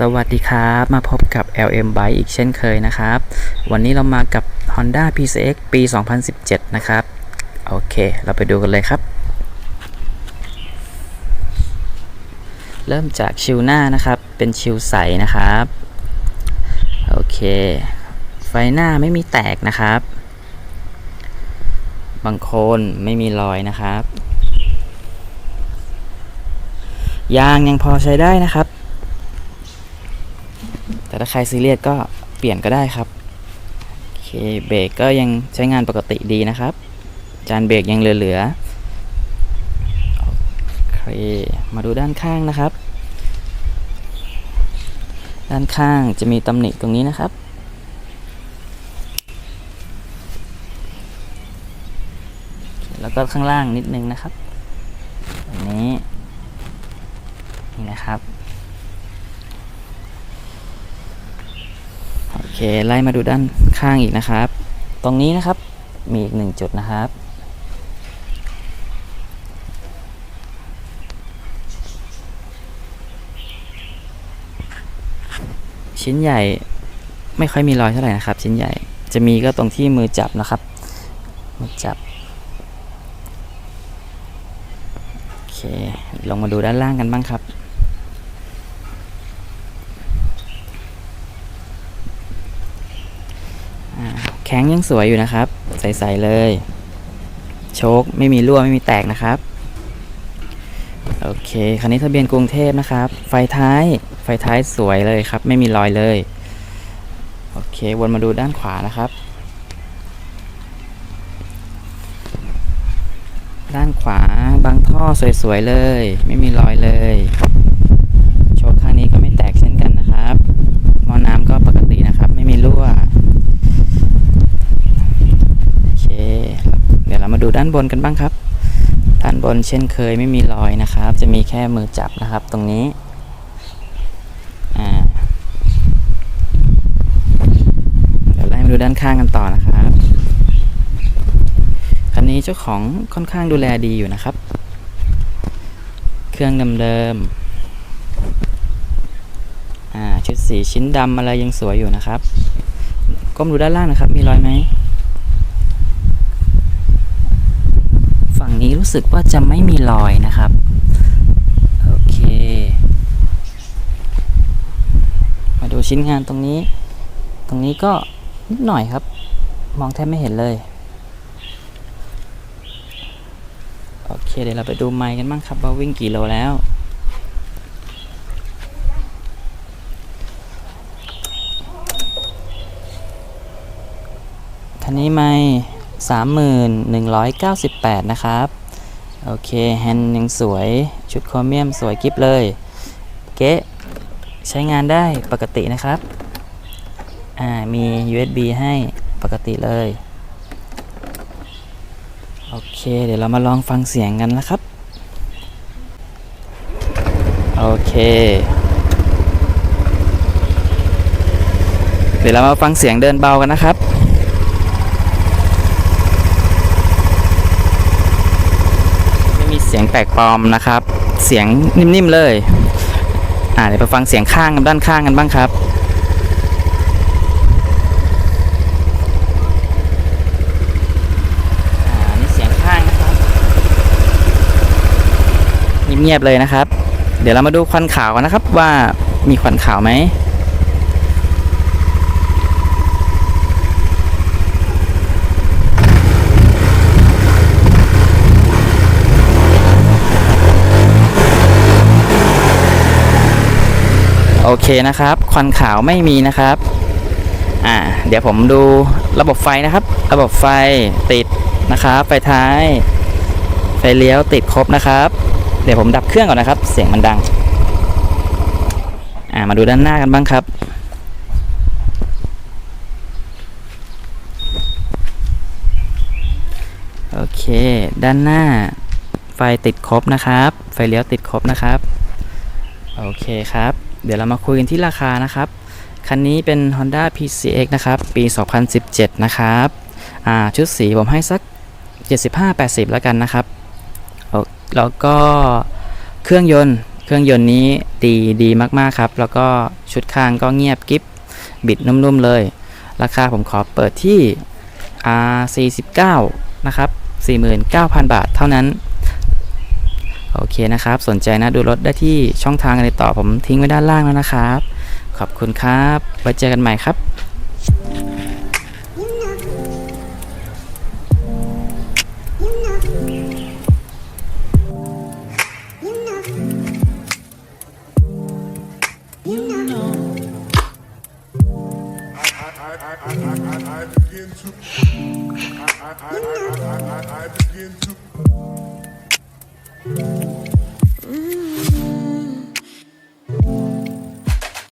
สวัสดีครับ มาพบกับ LM Bike อีกเช่นเคยนะครับ วันนี้เรามากับ Honda PCX ปี 2017 นะครับ โอเค เราไปดูกันเลยครับ เริ่มจากชิวหน้านะครับ เป็นชิวใสนะครับ โอเค ไฟหน้าไม่มีแตกนะครับ บางโคนไม่มีรอยนะครับ ยางยังพอใช้ได้นะครับ แต่ถ้าใครซีเรียสก็เปลี่ยนก็ได้ครับโอเคเบรกก็ยังใช้งานปกติดีนะครับ จานเบรกยังเหลือๆโอเคมาดูด้านข้างนะครับ ด้านข้างจะมีตำหนิตรงนี้นะครับแล้วก็ข้างล่างนิดนึงนะครับอันนี้นี่นะครับ โอ เคไล่มาดูด้านข้างอีกนะครับ ตรงนี้นะครับมีอีกหนึ่งจุดนะครับ ชิ้นใหญ่ไม่ค่อยมีรอยเท่าไหร่นะครับ ชิ้นใหญ่จะมีก็ตรงที่มือจับนะครับมือจับโอเคลงมาดูด้านล่างกันบ้างครับ อ่า แข้งยังสวยอยู่นะครับ ใสๆเลย โชคไม่มีรั่วไม่มีแตกนะครับ โอเค คันนี้ทะเบียนกรุงเทพนะครับ ไฟท้าย ไฟท้ายสวยเลยครับ ไม่มีรอยเลย โอเค วนมาดูด้านขวานะครับ ด้านขวาบางท่อสวยๆเลย ไม่มีรอยเลย โชคข้างนี้ก็ไม่แตกเช่นกันนะครับหม้อน้ำก็ปกตินะครับ ไม่มีรั่ว โอเค เดี๋ยวเรา มาดูด้านบนกันบ้างครับ ด้านบนเช่นเคยไม่มีรอยนะครับ จะมีแค่มือจับนะครับตรงนี้เดี๋ยวไล่มาดูด้านข้างกันต่อนะครับคันนี้เจ้าของค่อนข้างดูแลดีอยู่นะครับ เครื่องเดิมๆชุดสีชิ้นดำอะไรยังสวยอยู่นะครับก้มดูด้านล่างนะครับ มีรอยไหม ฝั่งนี้ รู้สึกว่าจะไม่มีรอยนะครับ โอเค มาดูชิ้นงานตรงนี้ ตรงนี้ก็นิดหน่อยครับ มองแทบไม่เห็นเลย โอเค เดี๋ยวเราไปดูไมค์กันบ้างครับว่าวิ่งกี่โลแล้วคันนี้ไม่สามหมื่นหนึ่งร้อยเก้าสิบแปดนะครับ โอเคแฮนด์ยังสวยชุดโครเมียมสวยกิฟเลยเก๊ใช้งานได้ปกตินะครับอ่ามี USB ให้ปกติเลย โอเค เดี๋ยวเรามาลองฟังเสียงกันนะครับ โอเค เดี๋ยวเรามาฟังเสียงเดินเบากันนะครับ ไม่มี เสียงแปลกปลอมนะครับ เสียงนิ่มๆเลย อ่าเดี๋ยวไปฟังเสียงข้างกับด้านข้างกันบ้างครับอ่านี่เสียงข้างนะครับเงียบๆเลยนะครับ เดี๋ยวเรามาดูควันขาวกันนะครับว่ามีควันขาวไหม โอเคนะครับควันขาวไม่มีนะครับอ่าเดี๋ยวผมดูระบบไฟนะครับ ระบบไฟติดนะครับไฟท้าย ไฟเลี้ยวติดครบนะครับ เดี๋ยวผมดับเครื่องก่อนนะครับ เสียงมันดังอ่ามาดูด้านหน้ากันบ้างครับโอเค ด้านหน้าไฟติดครบนะครับ ไฟเลี้ยวติดครบนะครับ โอเคครับ เดี๋ยวเรามาคุยกันที่ราคานะครับ คันนี้เป็น Honda PCX นะครับ ปี 2017 นะครับอ่าชุดสีผมให้สัก 75-80 แล้วกันนะครับแล้วแล้วก็เครื่องยนต์เครื่องยนต์นี้ดีดีมากๆครับ แล้วก็ชุดข้างก็เงียบกิฟบิดนุ่มๆเลย ราคาผมขอเปิดที่ R49 นะครับ 49,000 บาทเท่านั้น โอเคนะครับ สนใจนะดูรถได้ที่ช่องทางการติดต่อผมทิ้งไว้ด้านล่างแล้วนะครับ ขอบคุณครับไว้เจอกันใหม่ครับ